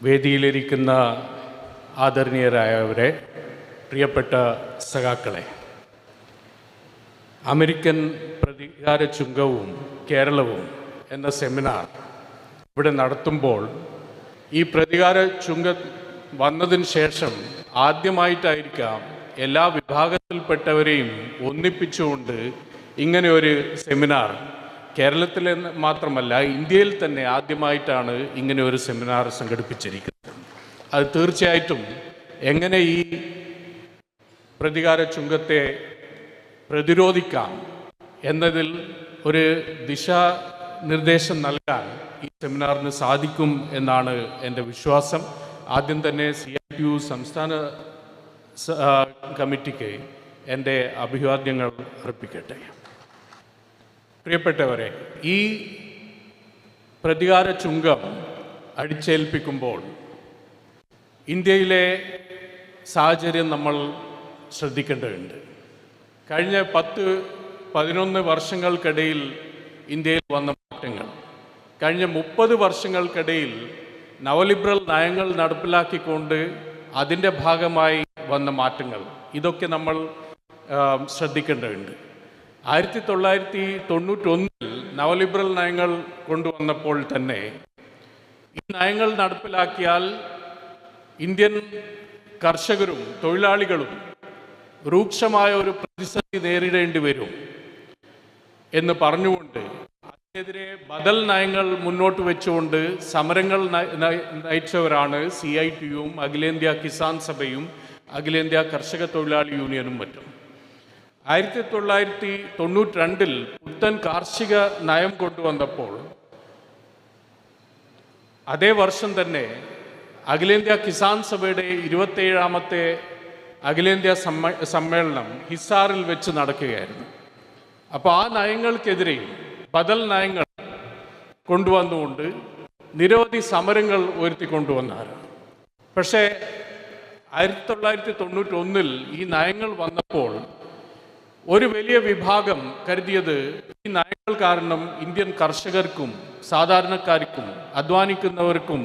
വേദിയിലിരിക്കുന്ന ആദരണീയരായവരെ പ്രിയപ്പെട്ട സഖാക്കളെ അമേരിക്കൻ പ്രതികാര ചുങ്കവും കേരളവും എന്ന സെമിനാർ ഇവിടെ നടത്തുമ്പോൾ ഈ പ്രതികാര ചുങ്ക വന്നതിന് ശേഷം ആദ്യമായിട്ടായിരിക്കാം എല്ലാ വിഭാഗത്തിൽപ്പെട്ടവരെയും ഒന്നിപ്പിച്ചുകൊണ്ട് ഇങ്ങനെ ഒരു സെമിനാർ കേരളത്തിലെ മാത്രമല്ല ഇന്ത്യയിൽ തന്നെ ആദ്യമായിട്ടാണ് ഇങ്ങനെ ഒരു സെമിനാർ സംഘടിപ്പിച്ചിരിക്കുന്നത്. അത് തീർച്ചയായിട്ടും എങ്ങനെ ഈ പ്രതികാര ചുങ്കത്തെ പ്രതിരോധിക്കാം എന്നതിൽ ഒരു ദിശാനിർദ്ദേശം നൽകാൻ ഈ സെമിനാറിന് സാധിക്കും എന്നാണ് എന്റെ വിശ്വാസം. ആദ്യം തന്നെ സി ഐ ടി യു സംസ്ഥാന കമ്മിറ്റിക്ക് എന്റെ അഭിവാദ്യങ്ങൾ അർപ്പിക്കട്ടെ. പ്രിയപ്പെട്ടവരെ ഈ പ്രതികാര ചുങ്കം അടിച്ചേൽപ്പിക്കുമ്പോൾ ഇന്ത്യയിലെ സാഹചര്യം നമ്മൾ ശ്രദ്ധിക്കേണ്ടതുണ്ട്. കഴിഞ്ഞ പത്ത് പതിനൊന്ന് വർഷങ്ങൾക്കിടയിൽ ഇന്ത്യയിൽ വന്ന മാറ്റങ്ങൾ. കഴിഞ്ഞ മുപ്പത് വർഷങ്ങൾക്കിടയിൽ നവലിബറൽ നയങ്ങൾ നടപ്പിലാക്കിക്കൊണ്ട് അതിന്റെ ഭാഗമായി വന്ന മാറ്റങ്ങൾ. ഇതൊക്കെ നമ്മൾ ശ്രദ്ധിക്കേണ്ടതുണ്ട്. ആയിരത്തി തൊള്ളായിരത്തി തൊണ്ണൂറ്റൊന്നിൽ നവലിബറൽ നയങ്ങൾ കൊണ്ടുവന്നപ്പോൾ തന്നെ ഈ നയങ്ങൾ നടപ്പിലാക്കിയാൽ ഇന്ത്യൻ കർഷകരും തൊഴിലാളികളും രൂക്ഷമായ ഒരു പ്രതിസന്ധി നേരിടേണ്ടി വരും എന്ന് പറഞ്ഞുകൊണ്ട് അതിനെതിരെ ബദൽ നയങ്ങൾ മുന്നോട്ട് വെച്ചുകൊണ്ട് സമരങ്ങൾ നയ- നയ- നയിച്ചവരാണ് സി ഐ ടിയും അഖിലേന്ത്യാ കിസാൻ സഭയും അഖിലേന്ത്യാ കർഷക തൊഴിലാളി യൂണിയനും മറ്റും. ആയിരത്തി തൊള്ളായിരത്തി തൊണ്ണൂറ്റി രണ്ടിൽ പുത്തൻ കാർഷിക നയം കൊണ്ടുവന്നപ്പോൾ അതേ വർഷം തന്നെ അഖിലേന്ത്യാ കിസാൻ സഭയുടെ ഇരുപത്തേഴാമത്തെ അഖിലേന്ത്യാ സമ്മ സമ്മേളനം ഹിസാറിൽ വെച്ച് നടക്കുകയായിരുന്നു. അപ്പോൾ ആ നയങ്ങൾക്കെതിരെ ബദൽ നയങ്ങൾ കൊണ്ടുവന്നുകൊണ്ട് നിരവധി സമരങ്ങൾ ഉയർത്തിക്കൊണ്ടുവന്നാണ് പക്ഷേ ആയിരത്തി തൊള്ളായിരത്തി തൊണ്ണൂറ്റി ഒന്നിൽ ഈ നയങ്ങൾ വന്നപ്പോൾ ഒരു വലിയ വിഭാഗം കരുതിയത് ഈ നയങ്ങൾ കാരണം ഇന്ത്യൻ കർഷകർക്കും സാധാരണക്കാർക്കും അധ്വാനിക്കുന്നവർക്കും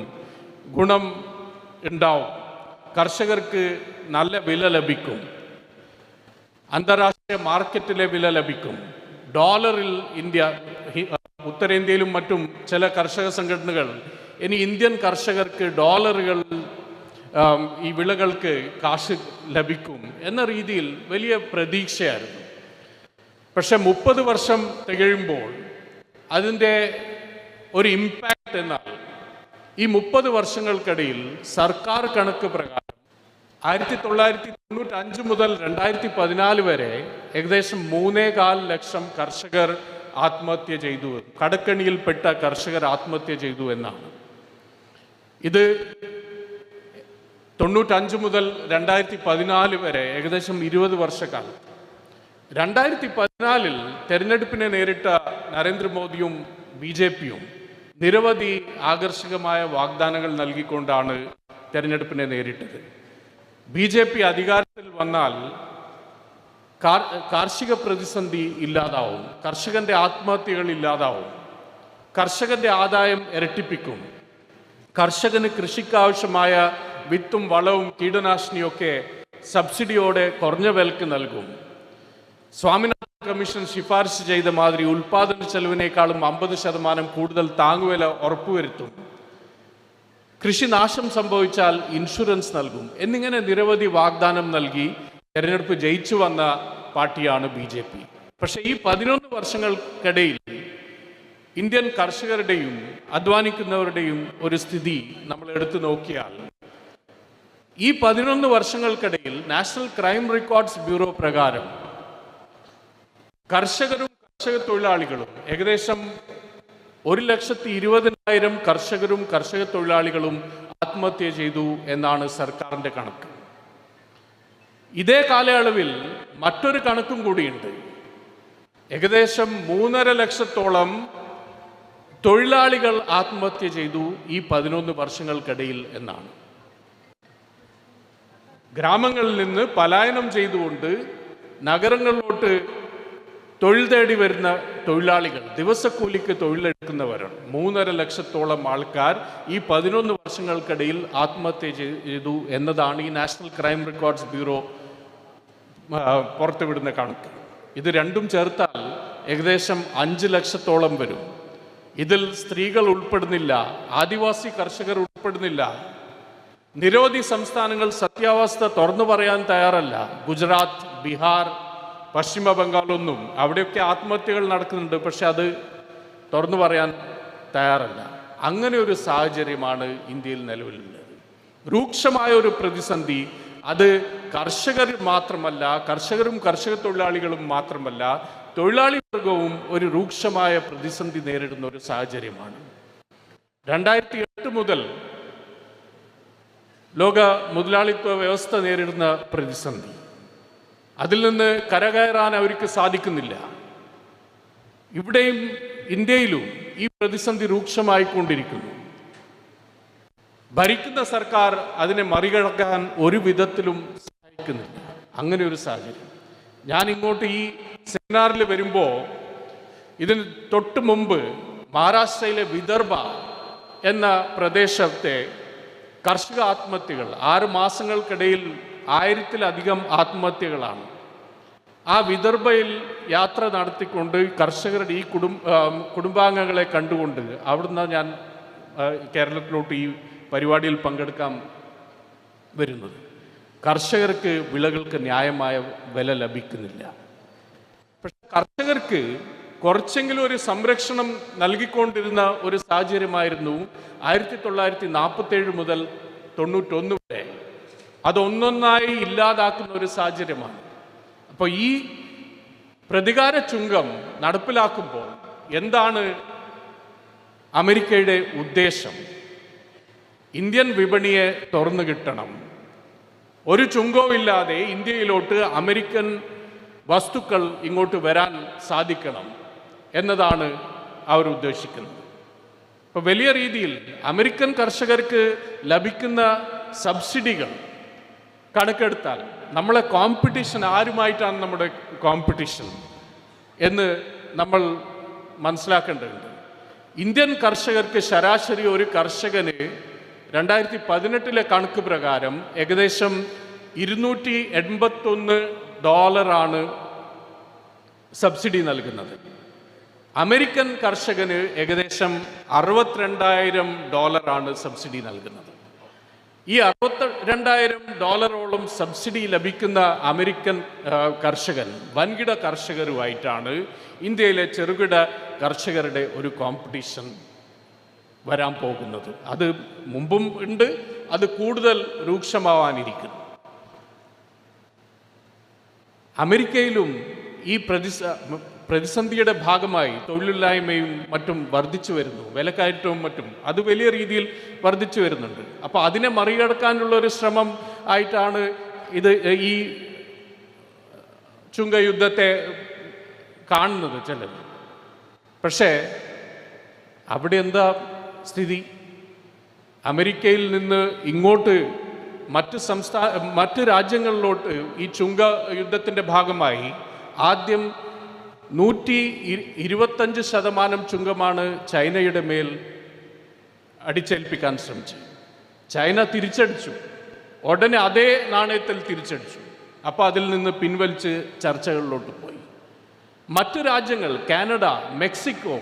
ഗുണം ഉണ്ടാവും. കർഷകർക്ക് നല്ല വില ലഭിക്കും. അന്താരാഷ്ട്ര മാർക്കറ്റിലെ വില ലഭിക്കും. ഡോളറിൽ ഇന്ത്യ ഉത്തരേന്ത്യയിലും മറ്റും ചില കർഷക സംഘടനകൾ ഇനി ഇന്ത്യൻ കർഷകർക്ക് ഡോളറുകൾ ഈ വിളകൾക്ക് കാശ് ലഭിക്കും എന്ന രീതിയിൽ വലിയ പ്രതീക്ഷയായിരുന്നു. പക്ഷെ മുപ്പത് വർഷം തികയുമ്പോൾ അതിന്റെ ഒരു ഇമ്പാക്റ്റ് എന്നാൽ ഈ മുപ്പത് വർഷങ്ങൾക്കിടയിൽ സർക്കാർ കണക്ക് പ്രകാരം ആയിരത്തി തൊള്ളായിരത്തി തൊണ്ണൂറ്റി അഞ്ച് മുതൽ രണ്ടായിരത്തി പതിനാല് വരെ ഏകദേശം മൂന്നേകാൽ ലക്ഷം കർഷകർ ആത്മഹത്യ ചെയ്തു കടക്കണിയിൽപ്പെട്ട കർഷകർ ആത്മഹത്യ ചെയ്തു എന്നാണ്. ഇത് തൊണ്ണൂറ്റഞ്ച് മുതൽ രണ്ടായിരത്തി പതിനാല് വരെ ഏകദേശം ഇരുപത് വർഷക്കാലം രണ്ടായിരത്തി പതിനാലിൽ തെരഞ്ഞെടുപ്പിനെ നേരിട്ട നരേന്ദ്രമോദിയും ബി ജെ പിയും നിരവധി ആകർഷകമായ വാഗ്ദാനങ്ങൾ നൽകിക്കൊണ്ടാണ് തെരഞ്ഞെടുപ്പിനെ നേരിട്ടത്. ബി ജെ പി അധികാരത്തിൽ വന്നാൽ കാർഷിക പ്രതിസന്ധി ഇല്ലാതാവും കർഷകന്റെ ആത്മഹത്യകൾ ഇല്ലാതാവും കർഷകന്റെ ആദായം ഇരട്ടിപ്പിക്കും കർഷകന് കൃഷിക്കാവശ്യമായ വിത്തും വളവും കീടനാശിനിയൊക്കെ സബ്സിഡിയോടെ കുറഞ്ഞ വിലക്ക് നൽകും. സ്വാമിനാഥൻ കമ്മീഷൻ ശിഫാർശ ചെയ്ത മാതിരി ഉൽപാദന ചെലവിനേക്കാളും അമ്പത് ശതമാനം കൂടുതൽ താങ്ങുവില ഉറപ്പുവരുത്തും. കൃഷി നാശം സംഭവിച്ചാൽ ഇൻഷുറൻസ് നൽകും. എന്നിങ്ങനെ നിരവധി വാഗ്ദാനം നൽകി തെരഞ്ഞെടുപ്പ് ജയിച്ചു വന്ന പാർട്ടിയാണ് ബി ജെ പി. പക്ഷേ ഈ പതിനൊന്ന് വർഷങ്ങൾക്കിടയിൽ ഇന്ത്യൻ കർഷകരുടെയും അധ്വാനിക്കുന്നവരുടെയും ഒരു സ്ഥിതി നമ്മൾ എടുത്തു നോക്കിയാൽ ഈ പതിനൊന്ന് വർഷങ്ങൾക്കിടയിൽ നാഷണൽ ക്രൈം റെക്കോർഡ്സ് ബ്യൂറോ പ്രകാരം കർഷകരും കർഷക തൊഴിലാളികളും ഏകദേശം ഒരു ലക്ഷത്തി ഇരുപതിനായിരം കർഷകരും കർഷക തൊഴിലാളികളും ആത്മഹത്യ ചെയ്തു എന്നാണ് സർക്കാരിന്റെ കണക്ക്. ഇതേ കാലയളവിൽ മറ്റൊരു കണക്കും കൂടിയുണ്ട്. ഏകദേശം മൂന്നര ലക്ഷത്തോളം തൊഴിലാളികൾ ആത്മഹത്യ ചെയ്തു ഈ പതിനൊന്ന് വർഷങ്ങൾക്കിടയിൽ എന്നാണ്. ഗ്രാമങ്ങളിൽ നിന്ന് പലായനം ചെയ്തുകൊണ്ട് നഗരങ്ങളിലോട്ട് തൊഴിൽ തേടി വരുന്ന തൊഴിലാളികൾ ദിവസക്കൂലിക്ക് തൊഴിലെടുക്കുന്നവരാണ്. മൂന്നര ലക്ഷത്തോളം ആൾക്കാർ ഈ പതിനൊന്ന് വർഷങ്ങൾക്കിടയിൽ ആത്മഹത്യ ചെയ്തു എന്നതാണ് ഈ നാഷണൽ ക്രൈം റെക്കോർഡ്സ് ബ്യൂറോ പുറത്തുവിടുന്ന കണക്ക്. ഇത് രണ്ടും ചേർത്താൽ ഏകദേശം അഞ്ച് ലക്ഷത്തോളം വരും. ഇതിൽ സ്ത്രീകൾ ഉൾപ്പെടുന്നില്ല ആദിവാസി കർഷകർ ഉൾപ്പെടുന്നില്ല. നിരവധി സംസ്ഥാനങ്ങൾ സത്യാവസ്ഥ തുറന്നു പറയാൻ തയ്യാറല്ല. ഗുജറാത്ത് ബീഹാർ പശ്ചിമ ബംഗാളൊന്നും അവിടെയൊക്കെ ആത്മഹത്യകൾ നടക്കുന്നുണ്ട് പക്ഷെ അത് തുറന്നു പറയാൻ തയ്യാറല്ല. അങ്ങനെ ഒരു സാഹചര്യമാണ് ഇന്ത്യയിൽ നിലവിലുള്ളത്. രൂക്ഷമായ ഒരു പ്രതിസന്ധി അത് കർഷകർ മാത്രമല്ല കർഷകരും കർഷക തൊഴിലാളികളും മാത്രമല്ല തൊഴിലാളി വർഗവും ഒരു രൂക്ഷമായ പ്രതിസന്ധി നേരിടുന്ന ഒരു സാഹചര്യമാണ്. രണ്ടായിരത്തി എട്ട് മുതൽ ലോക മുതലാളിത്വ വ്യവസ്ഥ നേരിടുന്ന പ്രതിസന്ധി. അതിൽ നിന്ന് കരകയറാൻ അവർക്ക് സാധിക്കുന്നില്ല. ഇവിടെയും ഇന്ത്യയിലും ഈ പ്രതിസന്ധി രൂക്ഷമായിക്കൊണ്ടിരിക്കുന്നു. ഭരിക്കുന്ന സർക്കാർ അതിനെ മറികടക്കാൻ ഒരു വിധത്തിലും സഹായിക്കുന്നില്ല. അങ്ങനെ ഒരു സാഹചര്യം. ഞാൻ ഇങ്ങോട്ട് ഈ സെമിനാറിൽ വരുമ്പോൾ ഇതിന് തൊട്ട് മുമ്പ് മഹാരാഷ്ട്രയിലെ വിദർഭ എന്ന പ്രദേശത്തെ കർഷക ആത്മഹത്യകൾ ആറ് മാസങ്ങൾക്കിടയിൽ ആയിരത്തിലധികം ആത്മഹത്യകളാണ്. ആ വിദർഭയിൽ യാത്ര നടത്തിക്കൊണ്ട് കർഷകരുടെ ഈ കുടും കുടുംബാംഗങ്ങളെ കണ്ടുകൊണ്ട് അവിടുന്ന് ഞാൻ കേരളത്തിലോട്ട് ഈ പരിപാടിയിൽ പങ്കെടുക്കാൻ വരുന്നത്. കർഷകർക്ക് വിളകൾക്ക് ന്യായമായ വില ലഭിക്കുന്നില്ല. പക്ഷെ കർഷകർക്ക് കുറച്ചെങ്കിലും ഒരു സംരക്ഷണം നൽകിക്കൊണ്ടിരുന്ന ഒരു സാഹചര്യമായിരുന്നു ആയിരത്തി തൊള്ളായിരത്തി നാൽപ്പത്തി ഏഴ് മുതൽ തൊണ്ണൂറ്റൊന്ന് വരെ. അതൊന്നൊന്നായി ഇല്ലാതാക്കുന്ന ഒരു സാഹചര്യമാണ്. അപ്പോൾ ഈ പ്രതികാര ചുങ്കം നടപ്പിലാക്കുമ്പോൾ എന്താണ് അമേരിക്കയുടെ ഉദ്ദേശം? ഇന്ത്യൻ വിപണിയെ തുറന്നു കിട്ടണം. ഒരു ചുങ്കവുമില്ലാതെ ഇന്ത്യയിലോട്ട് അമേരിക്കൻ വസ്തുക്കൾ ഇങ്ങോട്ട് വരാൻ സാധിക്കണം എന്നതാണ് അവർ ഉദ്ദേശിക്കുന്നത്. ഇപ്പോൾ വലിയ രീതിയിൽ അമേരിക്കൻ കർഷകർക്ക് ലഭിക്കുന്ന സബ്സിഡികൾ കണക്കെടുത്താൽ നമ്മളെ കോമ്പറ്റീഷൻ ആരുമായിട്ടാണ് നമ്മുടെ കോമ്പറ്റീഷൻ എന്ന് നമ്മൾ മനസ്സിലാക്കേണ്ടതുണ്ട്. ഇന്ത്യൻ കർഷകർക്ക് ശരാശരി ഒരു കർഷകന് രണ്ടായിരത്തി പതിനെട്ടിലെ കണക്ക് പ്രകാരം ഏകദേശം ഇരുന്നൂറ്റി എൺപത്തൊന്ന് ഡോളറാണ് സബ്സിഡി നൽകുന്നത്. അമേരിക്കൻ കർഷകന് ഏകദേശം അറുപത്തിരണ്ടായിരം ഡോളറാണ് സബ്സിഡി നൽകുന്നത്. ഈ അറുപത്തി രണ്ടായിരം ഡോളറോളം സബ്സിഡി ലഭിക്കുന്ന അമേരിക്കൻ കർഷകൻ വൻകിട കർഷകരുമായിട്ടാണ് ഇന്ത്യയിലെ ചെറുകിട കർഷകരുടെ ഒരു കോമ്പറ്റീഷൻ വരാൻ പോകുന്നത്. അത് മുമ്പും ഉണ്ട് അത് കൂടുതൽ രൂക്ഷമാവാനിരിക്കുന്നു. അമേരിക്കയിലും ഈ പ്രതിസ പ്രതിസന്ധിയുടെ ഭാഗമായി തൊഴിലില്ലായ്മയും മറ്റും വർദ്ധിച്ചു വരുന്നു. വിലക്കയറ്റവും മറ്റും. അത് വലിയ രീതിയിൽ വർദ്ധിച്ചു വരുന്നുണ്ട്. അപ്പോൾ അതിനെ മറികടക്കാനുള്ള ഒരു ശ്രമം ആയിട്ടാണ് ഇത് ഈ ചുങ്കയുദ്ധത്തെ കാണുന്നത് ചിലർ. പക്ഷേ അവിടെ എന്താ സ്ഥിതി? അമേരിക്കയിൽ നിന്ന് ഇങ്ങോട്ട് മറ്റ് സംസ്ഥാന മറ്റ് രാജ്യങ്ങളിലോട്ട് ഈ ചുങ്ക യുദ്ധത്തിന്റെ ഭാഗമായി ആദ്യം നൂറ്റി ഇരുപത്തഞ്ച് ശതമാനം ചുങ്കമാണ് ചൈനയുടെ മേൽ അടിച്ചേൽപ്പിക്കാൻ ശ്രമിച്ചത്. ചൈന തിരിച്ചടിച്ചു. ഉടനെ അതേ നാണയത്തിൽ തിരിച്ചടിച്ചു. അപ്പോൾ അതിൽ നിന്ന് പിൻവലിച്ച് ചർച്ചകളിലോട്ട് പോയി. മറ്റു രാജ്യങ്ങൾ കാനഡ മെക്സിക്കോ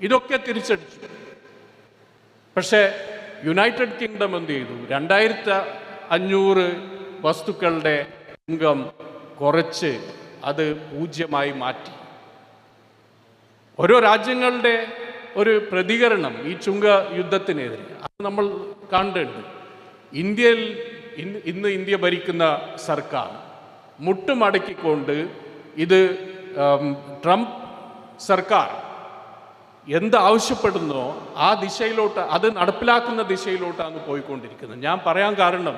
ഇതൊക്കെ തിരിച്ചടിച്ചു. പക്ഷേ യുണൈറ്റഡ് കിങ്ഡം എന്ത് ചെയ്തു? രണ്ടായിരത്തി അഞ്ഞൂറ് വസ്തുക്കളുടെ ചുങ്കം കുറച്ച് അത് പൂജ്യമായി മാറ്റി. ഓരോ രാജ്യങ്ങളുടെ ഒരു പ്രതികരണം ഈ ചുങ്ക യുദ്ധത്തിനെതിരെ. അത് നമ്മൾ കണ്ടുണ്ട് ഇന്ത്യയിൽ ഇന്ന് ഇന്ന് ഇന്ത്യ ഭരിക്കുന്ന സർക്കാർ മുട്ടുമടക്കിക്കൊണ്ട് ഇത് ട്രംപ് സർക്കാർ എന്ത് ആവശ്യപ്പെടുന്നോ ആ ദിശയിലോട്ട് അത് നടപ്പിലാക്കുന്ന ദിശയിലോട്ടാണ് പോയിക്കൊണ്ടിരിക്കുന്നത്. ഞാൻ പറയാൻ കാരണം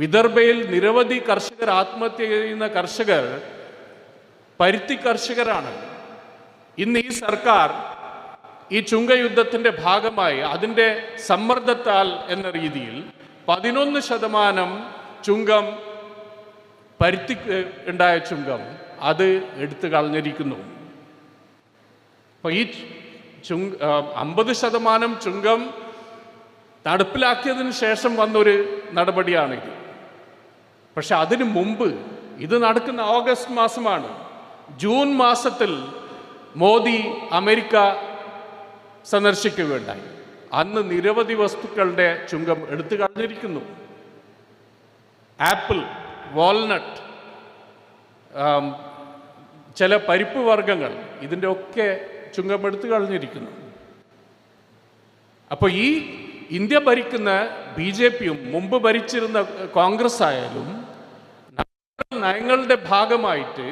വിദർഭയിൽ നിരവധി കർഷകർ ആത്മഹത്യ ചെയ്യുന്ന കർഷകർ പരുത്തി കർഷകരാണ്. ഇന്ന് ഈ സർക്കാർ ഈ ചുങ്കയുദ്ധത്തിന്റെ ഭാഗമായി അതിന്റെ സമ്മർദ്ദത്താൽ എന്ന രീതിയിൽ പതിനൊന്ന് ശതമാനം ചുങ്കം പരുത്തി ഉണ്ടായ ചുങ്കം അത് എടുത്തു കളഞ്ഞിരിക്കുന്നു. അപ്പോൾ ഈ ചുങ്ക അമ്പത് ശതമാനം ചുങ്കം നടപ്പിലാക്കിയതിന് ശേഷം വന്നൊരു നടപടിയാണിത്. പക്ഷെ അതിനു മുമ്പ് ഇത് നടക്കുന്ന ഓഗസ്റ്റ് മാസമാണ്. ജൂൺ മാസത്തിൽ മോദി അമേരിക്ക സന്ദർശിക്കുകയുണ്ടായി. അന്ന് നിരവധി വസ്തുക്കളുടെ ചുങ്കം എടുത്തു കളഞ്ഞിരിക്കുന്നു. ആപ്പിൾ വാൾനട്ട് ചില പരിപ്പ് വർഗങ്ങൾ ഇതിന്റെ ഒക്കെ ചുങ്കം എടുത്തു കളഞ്ഞിരിക്കുന്നു. അപ്പോൾ ഈ ഇന്ത്യ ഭരിക്കുന്ന ബി ജെ പിയും മുമ്പ് ഭരിച്ചിരുന്ന കോൺഗ്രസ് ആയാലും നയങ്ങളുടെ ഭാഗമായിട്ട്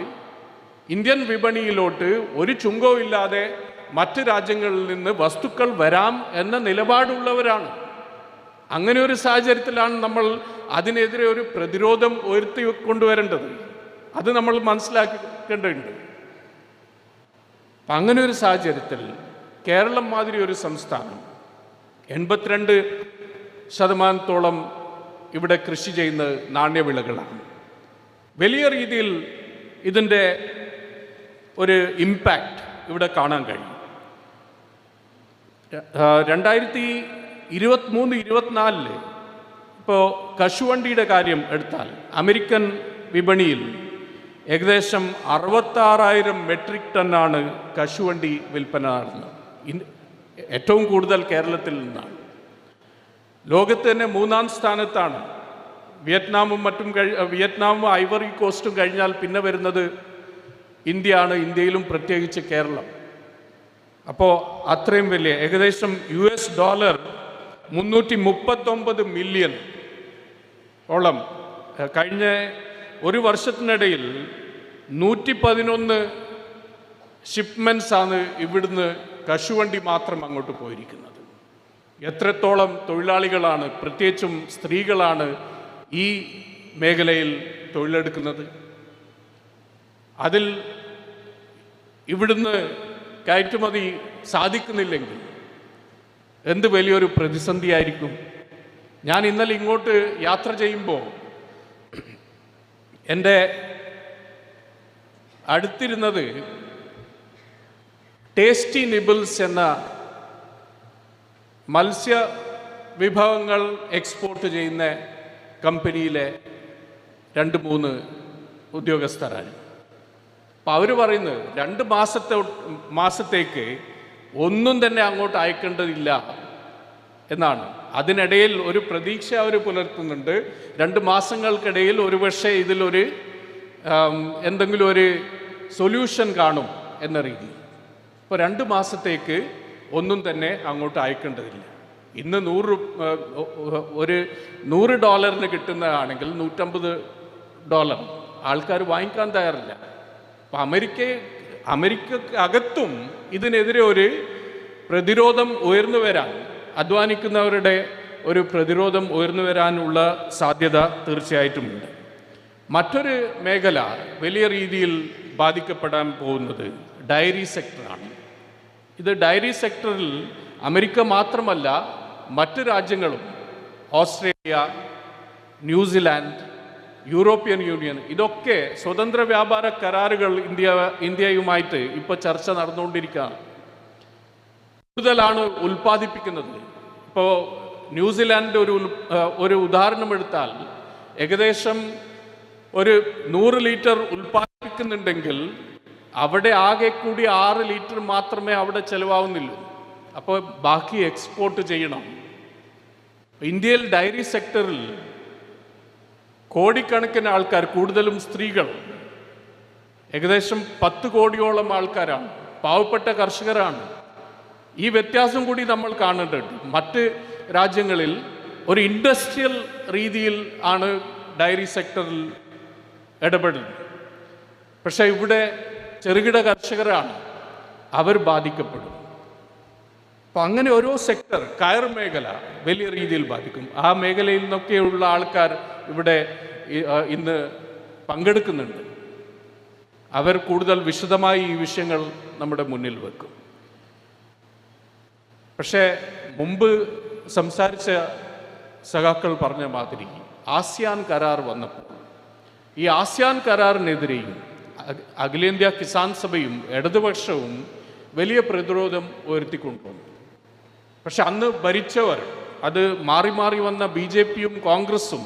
ഇന്ത്യൻ വിപണിയിലോട്ട് ഒരു ചുങ്കോ ഇല്ലാതെ മറ്റ് രാജ്യങ്ങളിൽ നിന്ന് വസ്തുക്കൾ വരാം എന്ന നിലപാടുള്ളവരാണ്. അങ്ങനെ ഒരു സാഹചര്യത്തിലാണ് നമ്മൾ അതിനെതിരെ ഒരു പ്രതിരോധം ഉയർത്തി കൊണ്ടുവരേണ്ടത്. അത് നമ്മൾ മനസ്സിലാക്കേണ്ടതുണ്ട്. അങ്ങനെ ഒരു സാഹചര്യത്തിൽ കേരളം മാതിരി ഒരു സംസ്ഥാനം എൺപത്തിരണ്ട് ശതമാനത്തോളം ഇവിടെ കൃഷി ചെയ്യുന്ന നാണ്യവിളകളാണ്. വലിയ രീതിയിൽ ഇതിന്റെ ഒരു ഇമ്പാക്റ്റ് ഇവിടെ കാണാൻ കഴിയും. രണ്ടായിരത്തി ഇരുപത്തിമൂന്ന് ഇരുപത്തിനാലിൽ ഇപ്പോൾ കശുവണ്ടിയുടെ കാര്യം എടുത്താൽ അമേരിക്കൻ വിപണിയിൽ ഏകദേശം അറുപത്താറായിരം മെട്രിക് ടണ്ണാണ് കശുവണ്ടി വിൽപ്പന നടന്നത്. ഏറ്റവും കൂടുതൽ കേരളത്തിൽ നിന്നാണ്. ലോകത്ത് തന്നെ മൂന്നാം സ്ഥാനത്താണ്. വിയറ്റ്നാമും മറ്റും കഴി വിയറ്റ്നാമും ഐവറി കോസ്റ്റും കഴിഞ്ഞാൽ പിന്നെ വരുന്നത് ഇന്ത്യയാണ് ഇന്ത്യയിലും പ്രത്യേകിച്ച് കേരളം. അപ്പോൾ അത്രയും വലിയ ഏകദേശം യു എസ് ഡോളർ മുന്നൂറ്റി മുപ്പത്തൊമ്പത് മില്യൺ ഓളം കഴിഞ്ഞ ഒരു വർഷത്തിനിടയിൽ നൂറ്റി പതിനൊന്ന് ഷിപ്മെൻസ് ആണ് ഇവിടുന്ന് കശുവണ്ടി മാത്രം അങ്ങോട്ട് പോയിരിക്കുന്നത്. എത്രത്തോളം തൊഴിലാളികളാണ് പ്രത്യേകിച്ചും സ്ത്രീകളാണ് ഈ മേഖലയിൽ തൊഴിലെടുക്കുന്നത്? അതിൽ ഇവിടുന്ന് കയറ്റുമതി സാധിക്കുന്നില്ലെങ്കിൽ എന്ത് വലിയൊരു പ്രതിസന്ധിയായിരിക്കും? ഞാൻ ഇന്നലെ ഇങ്ങോട്ട് യാത്ര ചെയ്യുമ്പോൾ എന്റെ അടുത്തിരുന്നത് ടേസ്റ്റി നിബിൾസ് എന്ന മത്സ്യ വിഭവങ്ങൾ എക്സ്പോർട്ട് ചെയ്യുന്ന കമ്പനിയിലെ രണ്ട് മൂന്ന് ഉദ്യോഗസ്ഥരാണ്. അപ്പം അവർ പറയുന്നത് രണ്ട് മാസത്തെ മാസത്തേക്ക് ഒന്നും തന്നെ അങ്ങോട്ട് അയക്കേണ്ടതില്ല എന്നാണ്. അതിനിടയിൽ ഒരു പ്രതീക്ഷ അവർ പുലർത്തുന്നുണ്ട്. രണ്ട് മാസങ്ങൾക്കിടയിൽ ഒരുപക്ഷെ ഇതിലൊരു എന്തെങ്കിലും ഒരു സൊല്യൂഷൻ കാണും എന്ന രീതി ഇപ്പോൾ രണ്ട് മാസത്തേക്ക് ഒന്നും തന്നെ അങ്ങോട്ട് അയക്കേണ്ടതില്ല. ഇന്ന് നൂറ് ഒരു നൂറ് ഡോളറിന് കിട്ടുന്നതാണെങ്കിൽ നൂറ്റമ്പത് ഡോളർ. ആൾക്കാർ വാങ്ങിക്കാൻ തയ്യാറില്ല. അപ്പം അമേരിക്ക അമേരിക്കക്ക് അകത്തും ഇതിനെതിരെ ഒരു പ്രതിരോധം ഉയർന്നു വരാൻ അധ്വാനിക്കുന്നവരുടെ ഒരു പ്രതിരോധം ഉയർന്നു വരാനുള്ള സാധ്യത തീർച്ചയായിട്ടുമുണ്ട്. മറ്റൊരു മേഖല വലിയ രീതിയിൽ ബാധിക്കപ്പെടാൻ പോകുന്നത് ഡയറി സെക്ടറാണ്. ഇത് ഡയറി സെക്ടറിൽ അമേരിക്ക മാത്രമല്ല മറ്റ് രാജ്യങ്ങളും ഓസ്ട്രേലിയ ന്യൂസിലാൻഡ് യൂറോപ്യൻ യൂണിയൻ. ഇതൊക്കെ സ്വതന്ത്ര വ്യാപാര കരാറുകൾ ഇന്ത്യ ഇന്ത്യയുമായിട്ട് ഇപ്പോൾ ചർച്ച നടന്നുകൊണ്ടിരിക്കുകയാണ്. കൂടുതലാണ് ഉൽപ്പാദിപ്പിക്കുന്നത്. ഇപ്പോൾ ന്യൂസിലാൻഡ് ഒരു ഒരു ഉദാഹരണം എടുത്താൽ ഏകദേശം ഒരു നൂറ് ലിറ്റർ ഉൽപ്പാദിപ്പിക്കുന്നുണ്ടെങ്കിൽ അവിടെ ആകെ കൂടി ആറ് ലിറ്റർ മാത്രമേ അവിടെ ചെലവാകുന്നുള്ളൂ. അപ്പോൾ ബാക്കി എക്സ്പോർട്ട് ചെയ്യണം. ഇന്ത്യയിൽ ഡയറി സെക്ടറിൽ കോടിക്കണക്കിന് ആൾക്കാർ കൂടുതലും സ്ത്രീകൾ. ഏകദേശം പത്ത് കോടിയോളം ആൾക്കാരാണ് പാവപ്പെട്ട കർഷകരാണ്. ഈ വ്യത്യാസം കൂടി നമ്മൾ കാണേണ്ടത് മറ്റ് രാജ്യങ്ങളിൽ ഒരു ഇൻഡസ്ട്രിയൽ രീതിയിൽ ആണ് ഡയറി സെക്ടറിൽ ഇടപെടുന്നത്. പക്ഷേ ഇവിടെ ചെറുകിട കർഷകരാണ് അവർ ബാധിക്കപ്പെടും അപ്പം അങ്ങനെ ഓരോ സെക്ടർ കയർ മേഖല വലിയ രീതിയിൽ ബാധിക്കും. ആ മേഖലയിൽ നിന്നൊക്കെയുള്ള ആൾക്കാർ ഇവിടെ ഇന്ന് പങ്കെടുക്കുന്നുണ്ട്. അവർ കൂടുതൽ വിശദമായി ഈ വിഷയങ്ങൾ നമ്മുടെ മുന്നിൽ വെക്കും. പക്ഷേ മുമ്പ് സംസാരിച്ച സഖാക്കൾ പറഞ്ഞ മാതിരി ആസിയാൻ കരാർ വന്നപ്പോൾ ഈ ആസിയാൻ കരാറിനെതിരെയും അഖ- അഖിലേന്ത്യാ കിസാൻ സഭയും ഇടതുപക്ഷവും വലിയ പ്രതിരോധം ഉയർത്തിക്കൊണ്ടുവന്നു. പക്ഷെ അന്ന് ഭരിച്ചവർ അത് മാറി മാറി വന്ന ബി ജെ പിയും കോൺഗ്രസും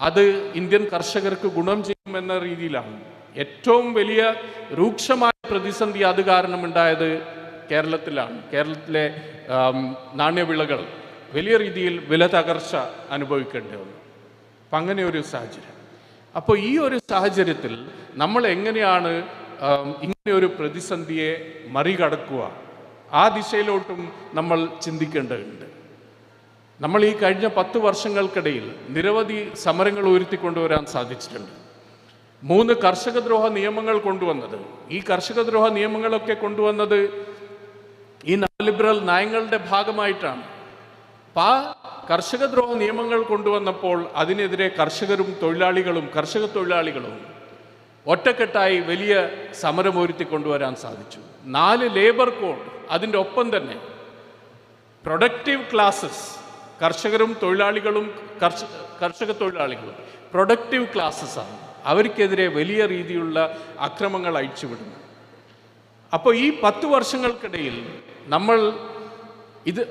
അത് ഇന്ത്യൻ കർഷകർക്ക് ഗുണം ചെയ്യുമെന്ന രീതിയിലാണ്. ഏറ്റവും വലിയ രൂക്ഷമായ പ്രതിസന്ധി അത് കാരണമുണ്ടായത് കേരളത്തിലാണ്. കേരളത്തിലെ നാണ്യവിളകൾ വലിയ രീതിയിൽ വില തകർച്ച അനുഭവിക്കേണ്ടി വന്നു. അപ്പം അങ്ങനെ ഒരു സാഹചര്യം. അപ്പോൾ ഈ ഒരു സാഹചര്യത്തിൽ നമ്മൾ എങ്ങനെയാണ് ഇങ്ങനെ ഒരു പ്രതിസന്ധിയെ മറികടക്കുക ആ ദിശയിലോട്ടും നമ്മൾ ചിന്തിക്കേണ്ടതുണ്ട്. നമ്മൾ ഈ കഴിഞ്ഞ പത്ത് വർഷങ്ങൾക്കിടയിൽ നിരവധി സമരങ്ങൾ ഉയർത്തിക്കൊണ്ടുവരാൻ സാധിച്ചിട്ടുണ്ട്. മൂന്ന് കർഷകദ്രോഹ നിയമങ്ങൾ കൊണ്ടുവന്നത്. ഈ കർഷകദ്രോഹ നിയമങ്ങളൊക്കെ കൊണ്ടുവന്നത് ഈ ലിബറൽ നയങ്ങളുടെ ഭാഗമായിട്ടാണ്. അപ്പം കർഷകദ്രോഹ നിയമങ്ങൾ കൊണ്ടുവന്നപ്പോൾ അതിനെതിരെ കർഷകരും തൊഴിലാളികളും കർഷക തൊഴിലാളികളും ഒറ്റക്കെട്ടായി വലിയ സമരം കൊണ്ടുവരാൻ സാധിച്ചു. നാല് ലേബർ കോഡ് അതിന്റെ ഒപ്പം തന്നെ പ്രൊഡക്റ്റീവ് ക്ലാസ്സസ് കർഷകരും തൊഴിലാളികളും കർഷ കർഷക തൊഴിലാളികളും പ്രൊഡക്റ്റീവ് ക്ലാസ്സസാണ് അവർക്കെതിരെ വലിയ രീതിയിലുള്ള അക്രമങ്ങൾ അഴിച്ചുവിടുന്നു അപ്പോൾ ഈ പത്ത് വർഷങ്ങൾക്കിടയിൽ നമ്മൾ ഇത്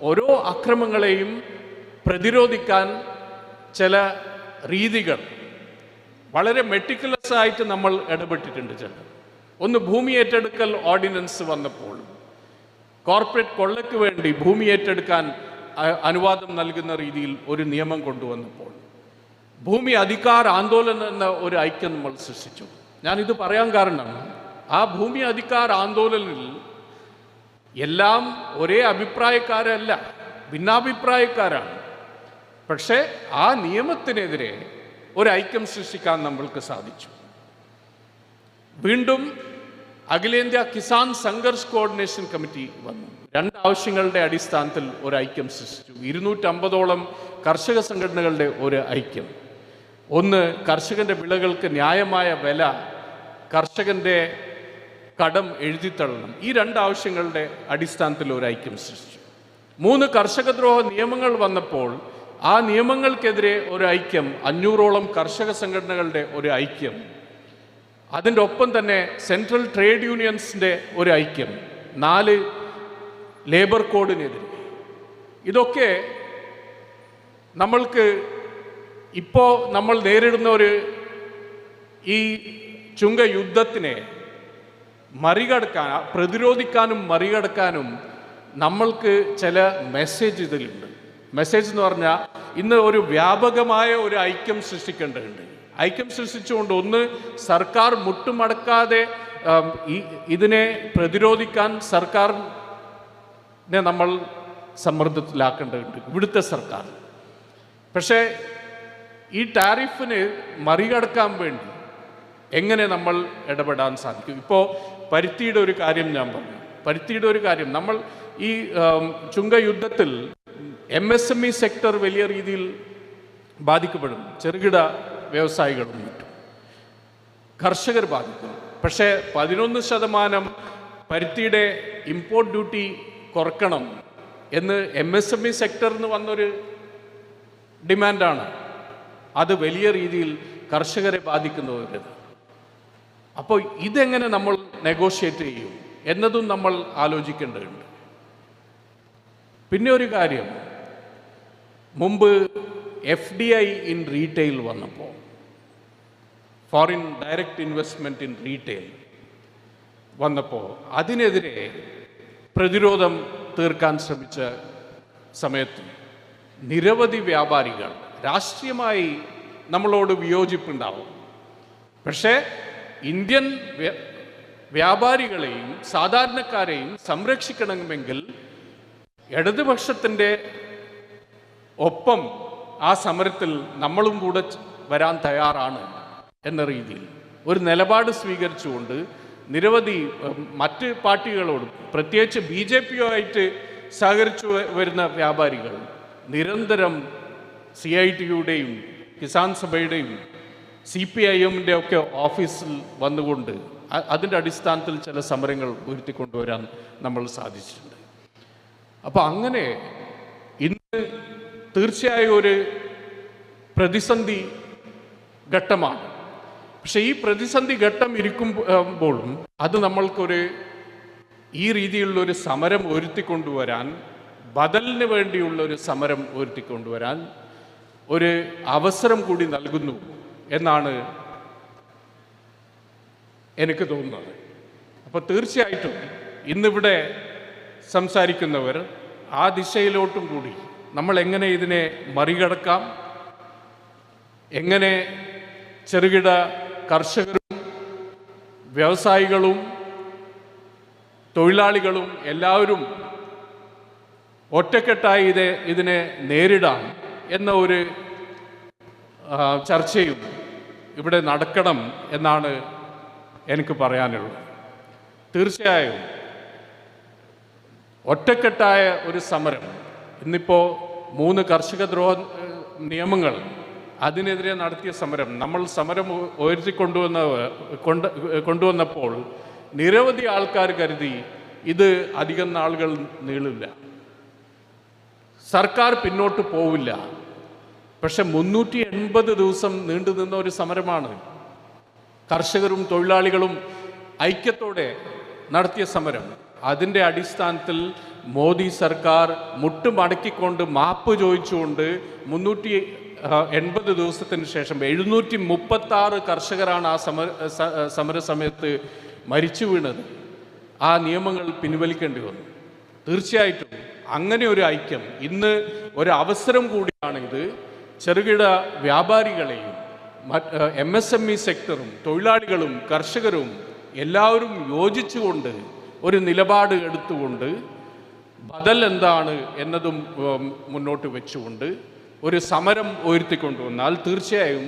ഓരോ അക്രമങ്ങളെയും പ്രതിരോധിക്കാൻ ചില രീതികൾ വളരെ മെട്ടിക്കുലസ് ആയിട്ട് നമ്മൾ ഇടപെട്ടിട്ടുണ്ട് ചില ഒന്ന് ഭൂമി ഏറ്റെടുക്കൽ ഓർഡിനൻസ് വന്നപ്പോൾ കോർപ്പറേറ്റ് കൊള്ളയ്ക്ക് വേണ്ടി ഭൂമി ഏറ്റെടുക്കാൻ അനുവാദം നൽകുന്ന രീതിയിൽ ഒരു നിയമം കൊണ്ടുവന്നപ്പോൾ ഭൂമി അധികാർ ആന്തോലനം എന്ന ഒരു ഐക്യം നമ്മൾ സൃഷ്ടിച്ചു. ഞാനിത് പറയാൻ കാരണം ആ ഭൂമി അധികാർ ആന്തോലനിൽ എല്ലാം ഒരേ അഭിപ്രായക്കാരല്ല ഭിന്നാഭിപ്രായക്കാരാണ്. പക്ഷേ ആ നിയമത്തിനെതിരെ ഒരു ഐക്യം സൃഷ്ടിക്കാൻ നമ്മൾക്ക് സാധിച്ചു. വീണ്ടും അഖിലേന്ത്യാ കിസാൻ സംഘർഷ് കോർഡിനേഷൻ കമ്മിറ്റി വന്നു. രണ്ട് ആവശ്യങ്ങളുടെ അടിസ്ഥാനത്തിൽ ഒരു ഐക്യം സൃഷ്ടിച്ചു. ഇരുന്നൂറ്റമ്പതോളം കർഷക സംഘടനകളുടെ ഒരു ഐക്യം. ഒന്ന് കർഷകന്റെ വിളകൾക്ക് ന്യായമായ വില കർഷകന്റെ കടം എഴുതിത്തള്ളണം. ഈ രണ്ട് ആവശ്യങ്ങളുടെ അടിസ്ഥാനത്തിൽ ഒരു ഐക്യം സൃഷ്ടിച്ചു. മൂന്ന് കർഷകദ്രോഹ നിയമങ്ങൾ വന്നപ്പോൾ ആ നിയമങ്ങൾക്കെതിരെ ഒരു ഐക്യം അഞ്ഞൂറോളം കർഷക സംഘടനകളുടെ ഒരു ഐക്യം അതിന്റെ ഒപ്പം തന്നെ സെൻട്രൽ ട്രേഡ് യൂണിയൻസിന്റെ ഒരു ഐക്യം നാല് ലേബർ കോഡിനെതിരെ ഇതൊക്കെ നമ്മൾക്ക് ഇപ്പോൾ നമ്മൾ നേരിടുന്ന ഒരു ഈ ചുങ്ക യുദ്ധത്തിനെ മറികടക്കാൻ പ്രതിരോധിക്കാനും മറികടക്കാനും നമ്മൾക്ക് ചില മെസ്സേജ് ഇതിലുണ്ട്. മെസ്സേജ് എന്ന് പറഞ്ഞാൽ ഇന്ന് ഒരു വ്യാപകമായ ഒരു ഐക്യം സൃഷ്ടിക്കേണ്ടതുണ്ട്. ഐക്യം സൃഷ്ടിച്ചുകൊണ്ട് ഒന്ന് സർക്കാർ മുട്ടുമടക്കാതെ ഇതിനെ പ്രതിരോധിക്കാൻ സർക്കാരിനെ നമ്മൾ സമ്മർദ്ദത്തിലാക്കേണ്ടതുണ്ട് ഇവിടുത്തെ സർക്കാർ. പക്ഷേ ഈ ടാരിഫിന് മറികടക്കാൻ വേണ്ടി എങ്ങനെ നമ്മൾ ഇടപെടാൻ സാധിക്കും? ഇപ്പോൾ പരുത്തിയുടെ ഒരു കാര്യം ഞാൻ പറഞ്ഞു. പരുത്തിയുടെ ഒരു കാര്യം നമ്മൾ ഈ ചുങ്ക യുദ്ധത്തിൽ M S M E sector വലിയ രീതിയിൽ ബാധിക്കപ്പെടും ചെറുകിട വ്യവസായികളും വിറ്റു കർഷകർ ബാധിക്കുന്നു പക്ഷേ പതിനൊന്ന് ശതമാനം പരുത്തിയുടെ ഇമ്പോർട്ട് ഡ്യൂട്ടി കുറക്കണം എന്ന് എം എസ് എം ഇ സെക്ടറിൽ നിന്ന് വന്നൊരു ഡിമാൻഡാണ് അത് വലിയ രീതിയിൽ കർഷകരെ ബാധിക്കുന്നവരത് അപ്പോൾ ഇതെങ്ങനെ നമ്മൾ നെഗോഷിയേറ്റ് ചെയ്യും എന്നതും നമ്മൾ ആലോചിക്കേണ്ടതുണ്ട്. പിന്നെ ഒരു കാര്യം. മുമ്പ് F D I in retail വന്നപ്പോൾ foreign direct investment in retail വന്നപ്പോൾ അതിനെതിരെ പ്രതിരോധം തീർക്കാൻ ശ്രമിച്ച സമയത്ത് നിരവധി വ്യാപാരികൾ രാഷ്ട്രീയമായി നമ്മളോട് വിയോജിപ്പുണ്ടാവും. പക്ഷേ ഇന്ത്യൻ വ്യാപാരികളെയും സാധാരണക്കാരെയും സംരക്ഷിക്കണമെങ്കിൽ ഇടതുപക്ഷത്തിന്റെ ഒപ്പം ആ സമരത്തിൽ നമ്മളും കൂടെ വരാൻ തയ്യാറാണ്. എന്ന രീതിയിൽ. ഒരു നിലപാട് സ്വീകരിച്ചുകൊണ്ട് നിരവധി മറ്റ് പാർട്ടികളോടും പ്രത്യേകിച്ച് ബി ജെ പിയുമായിട്ട് സഹകരിച്ചു വരുന്ന വ്യാപാരികൾ നിരന്തരം സി ഐ ടിയുടെയും കിസാൻ സഭയുടെയും സി പി ഐ എമ്മിന്റെ ഒക്കെ ഓഫീസിൽ വന്നുകൊണ്ട് അതിന്റെ അടിസ്ഥാനത്തിൽ ചില സമരങ്ങൾ ഉയർത്തിക്കൊണ്ടുവരാൻ നമ്മൾ സാധിച്ചിട്ടുണ്ട്. അപ്പോൾ അങ്ങനെ ഇന്ന് തീർച്ചയായും ഒരു പ്രതിസന്ധി ഘട്ടമാണ്. പക്ഷെ ഈ പ്രതിസന്ധി ഘട്ടം ഇരിക്കുമ്പോഴും അത് നമ്മൾക്കൊരു ഈ രീതിയിലുള്ള ഒരു സമരം ഒരുത്തിക്കൊണ്ടുവരാൻ ബദലിന് വേണ്ടിയുള്ള ഒരു സമരം ഒരുത്തിക്കൊണ്ടുവരാൻ ഒരു അവസരം കൂടി നൽകുന്നു എന്നാണ് എനിക്ക് തോന്നുന്നത്. അപ്പോൾ തീർച്ചയായിട്ടും ഇന്നിവിടെ സംസാരിക്കുന്നവർ ആ ദിശയിലോട്ടും കൂടി നമ്മൾ എങ്ങനെ ഇതിനെ മറികടക്കാം എങ്ങനെ ചെറുകിട കർഷകരും വ്യവസായികളും തൊഴിലാളികളും എല്ലാവരും ഒറ്റക്കെട്ടായി ഇത് ഇതിനെ നേരിടാം എന്ന ഒരു ചർച്ചയും ഇവിടെ നടക്കണം എന്നാണ് എനിക്ക് പറയാനുള്ളത്. തീർച്ചയായും ഒറ്റക്കെട്ടായ ഒരു സമരം. ഇന്നിപ്പോൾ മൂന്ന് കർഷക ദ്രോഹ നിയമങ്ങൾ അതിനെതിരെ നടത്തിയ സമരം നമ്മൾ സമരം ഉയർത്തി കൊണ്ടുവന്ന കൊണ്ട് കൊണ്ടുവന്നപ്പോൾ നിരവധി ആൾക്കാർ കരുതി ഇത് അധികം നാളുകൾ നീളില്ല. സർക്കാർ പിന്നോട്ട് പോവില്ല. പക്ഷെ മുന്നൂറ്റി എൺപത് ദിവസം നീണ്ടു നിന്ന ഒരു സമരമാണ്. കർഷകരും തൊഴിലാളികളും ഐക്യത്തോടെ നടത്തിയ സമരം. അതിന്റെ അടിസ്ഥാനത്തിൽ മോദി സർക്കാർ മുട്ടുമടക്കിക്കൊണ്ട് മാപ്പ് ചോദിച്ചുകൊണ്ട് മുന്നൂറ്റി എൺപത് ദിവസത്തിന് ശേഷം എഴുന്നൂറ്റി മുപ്പത്തി ആറ് കർഷകരാണ് ആ സമര സമരസമയത്ത് മരിച്ചു വീണത്. ആ നിയമങ്ങൾ പിൻവലിക്കേണ്ടി വന്നു. തീർച്ചയായിട്ടും അങ്ങനെ ഒരു ഐക്യം ഇന്ന് ഒരു അവസരം കൂടിയാണ് ഇത് ചെറുകിട വ്യാപാരികളെയും എം എസ് എം ഇ സെക്ടറും തൊഴിലാളികളും കർഷകരും എല്ലാവരും യോജിച്ചുകൊണ്ട് ഒരു നിലപാട് എടുത്തുകൊണ്ട് ബദൽ എന്താണ് എന്നതും മുന്നോട്ട് വെച്ചുകൊണ്ട് ഒരു സമരം ഉയർത്തിക്കൊണ്ടുവന്നാൽ തീർച്ചയായും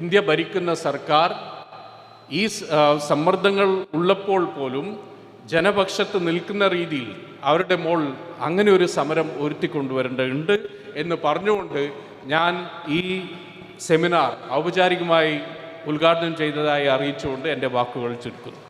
ഇന്ത്യ ഭരിക്കുന്ന സർക്കാർ ഈ സമ്മർദ്ദങ്ങൾ ഉള്ളപ്പോൾ പോലും ജനപക്ഷത്ത് നിൽക്കുന്ന രീതിയിൽ അവരുടെ മോൾ അങ്ങനെ ഒരു സമരം ഉയർത്തിക്കൊണ്ടുവരേണ്ടതുണ്ട് എന്ന് പറഞ്ഞുകൊണ്ട് ഞാൻ ഈ സെമിനാർ ഔപചാരികമായി ഉദ്ഘാടനം ചെയ്തതായി അറിയിച്ചുകൊണ്ട് എന്റെ വാക്കുകൾ ചുരുക്കുന്നു.